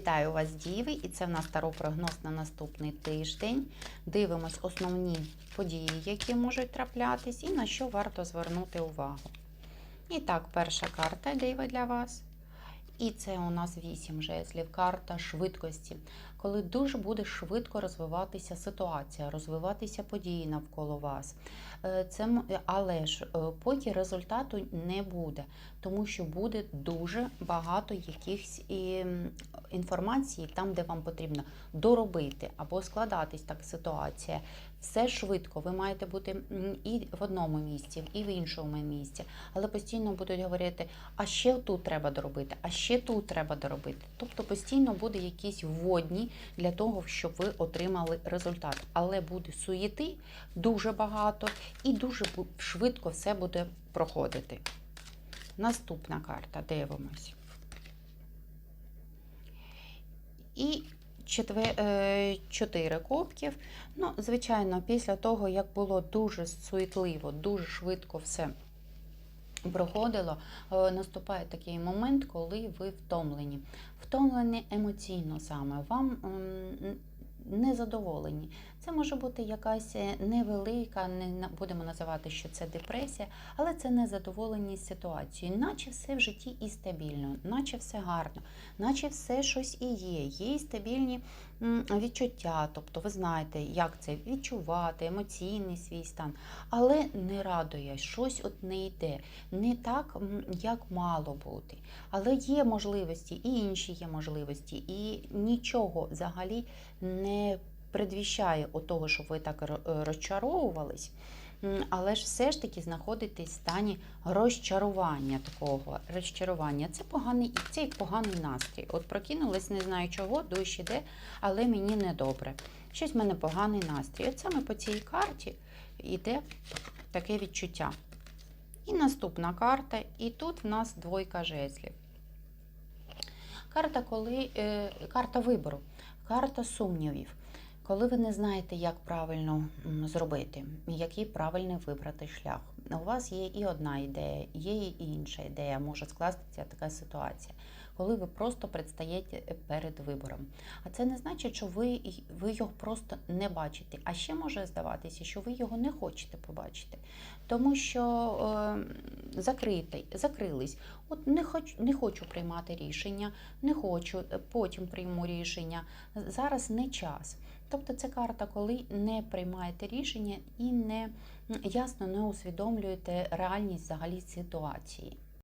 Вітаю вас, Діви, і це в нас таропрогноз на наступний тиждень. Дивимось основні події, які можуть траплятись, і на що варто звернути увагу. І так, перша карта Діви для вас. І це у нас 8 жезлів, карта швидкості. Коли дуже буде швидко розвиватися ситуація, розвиватися події навколо вас. Е, Це, але ж е, поки результату не буде, тому що буде дуже багато якихось інформації там, де вам потрібно доробити або складатись так ситуація. Все швидко. Ви маєте бути і в одному місці, і в іншому місці. Але постійно будуть говорити, а ще тут треба доробити, а ще тут треба доробити. Тобто постійно буде якісь вводні для того, щоб ви отримали результат. Але буде суєти дуже багато і дуже швидко все буде проходити. Наступна карта, дивимось. І е, чотири кубків. Ну, звичайно, після того, як було дуже суетливо, дуже швидко все проходило, е, наступає такий момент, коли ви втомлені. Втомлені емоційно саме, вам незадоволені. Це може бути якась е, невелика, не будемо називати, що це депресія, але це незадоволеність ситуацією. Наче все в житті і стабільно, наче все гарно, наче все щось і є. Є і стабільні відчуття, тобто ви знаєте, як це відчувати, емоційний свій стан, але не радує, щось от не йде, не так, як мало бути. Але є можливості, і інші є можливості, і нічого взагалі не предвіщає того, що ви так е, розчаровувались. Але ж все ж таки знаходитесь в стані розчарування такого. Розчарування це поганий, це як поганий настрій. От прокинулась, не знаю чого, дощ іде, але мені не добре. Щось в мене поганий настрій. От саме по цій карті йде таке відчуття. І наступна карта, і тут в нас двойка жезлів. Карта, коли, е, карта вибору, карта сумнівів. Коли ви не знаєте, як правильно зробити, який правильний вибрати шлях. У вас є і одна ідея, є і інша ідея, може скластися така ситуація, коли ви просто предстаєте перед вибором. А це не значить, що ви, ви його просто не бачите. А ще може здаватися, що ви його не хочете побачити, тому що е, закритий, закрились. От не хочу, не хочу приймати рішення, не хочу, е, потім прийму рішення. Зараз не час. Тобто це карта, коли не приймаєте рішення і не ясно не усвідомлюєте реальність взагалі ситуації.